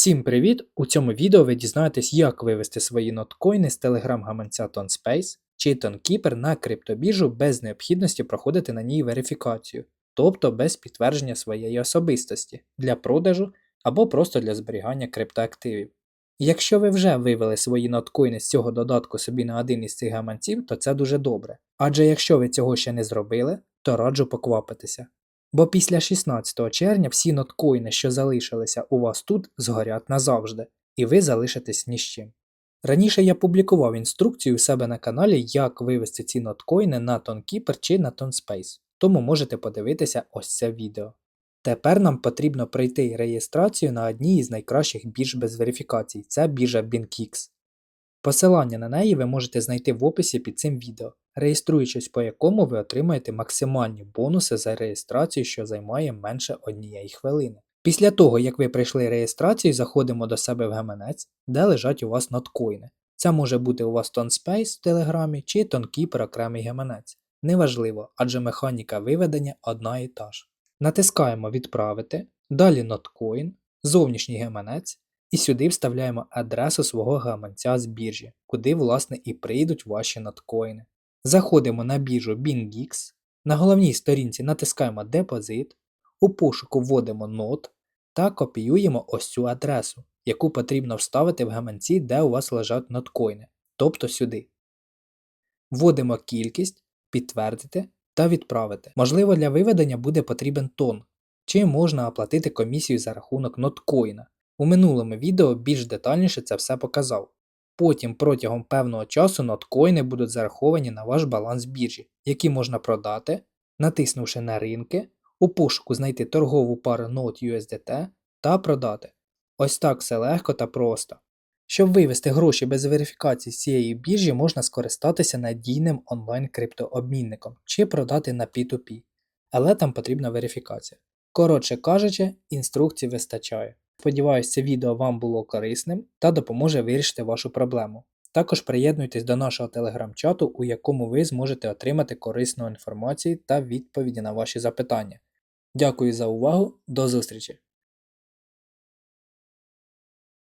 Всім привіт! У цьому відео ви дізнаєтесь, як вивести свої ноткоїни з телеграм-гаманця TonSpace чи TonKeeper на криптобіржу без необхідності проходити на ній верифікацію, тобто без підтвердження своєї особистості для продажу або просто для зберігання криптоактивів. Якщо ви вже вивели свої ноткоїни з цього додатку собі на один із цих гаманців, то це дуже добре. Адже якщо ви цього ще не зробили, то раджу поквапитися. Бо після 16 червня всі ноткоїни, що залишилися у вас тут, згорять назавжди, і ви залишитесь ні з чим. Раніше я публікував інструкцію у себе на каналі, як вивести ці ноткоїни на TonKeeper чи на TonSpace, тому можете подивитися ось це відео. Тепер нам потрібно пройти реєстрацію на одній із найкращих бірж без верифікацій це біржа BinkX. Посилання на неї ви можете знайти в описі під цим відео, реєструючись по якому ви отримаєте максимальні бонуси за реєстрацію, що займає менше однієї хвилини. Після того, як ви пройшли реєстрацію, заходимо до себе в гаманець, де лежать у вас ноткоїни. Це може бути у вас TonSpace в Телеграмі чи TonKeeper окремий гаманець. Неважливо, адже механіка виведення одна і та ж. Натискаємо Відправити, далі ноткоін, зовнішній гаманець, і сюди вставляємо адресу свого гаманця з біржі, куди власне і прийдуть ваші ноткоїни. Заходимо на біржу BingX, на головній сторінці натискаємо Депозит, у пошуку вводимо нот та копіюємо ось цю адресу, яку потрібно вставити в гаманці, де у вас лежать ноткоїни, тобто сюди. Вводимо кількість, підтвердити та відправити. Можливо, для виведення буде потрібен тон, чи можна оплатити комісію за рахунок ноткоїна. У минулому відео більш детальніше це все показав. Потім протягом певного часу ноткоїни будуть зараховані на ваш баланс біржі, які можна продати, натиснувши на ринки, у пошуку знайти торгову пару Note USDT та продати. Ось так все легко та просто. Щоб вивести гроші без верифікації з цієї біржі, можна скористатися надійним онлайн криптообмінником чи продати на P2P, але там потрібна верифікація. Коротше кажучи, інструкцій вистачає. Сподіваюсь, це відео вам було корисним та допоможе вирішити вашу проблему. Також приєднуйтесь до нашого телеграм-чату, у якому ви зможете отримати корисну інформацію та відповіді на ваші запитання. Дякую за увагу, до зустрічі!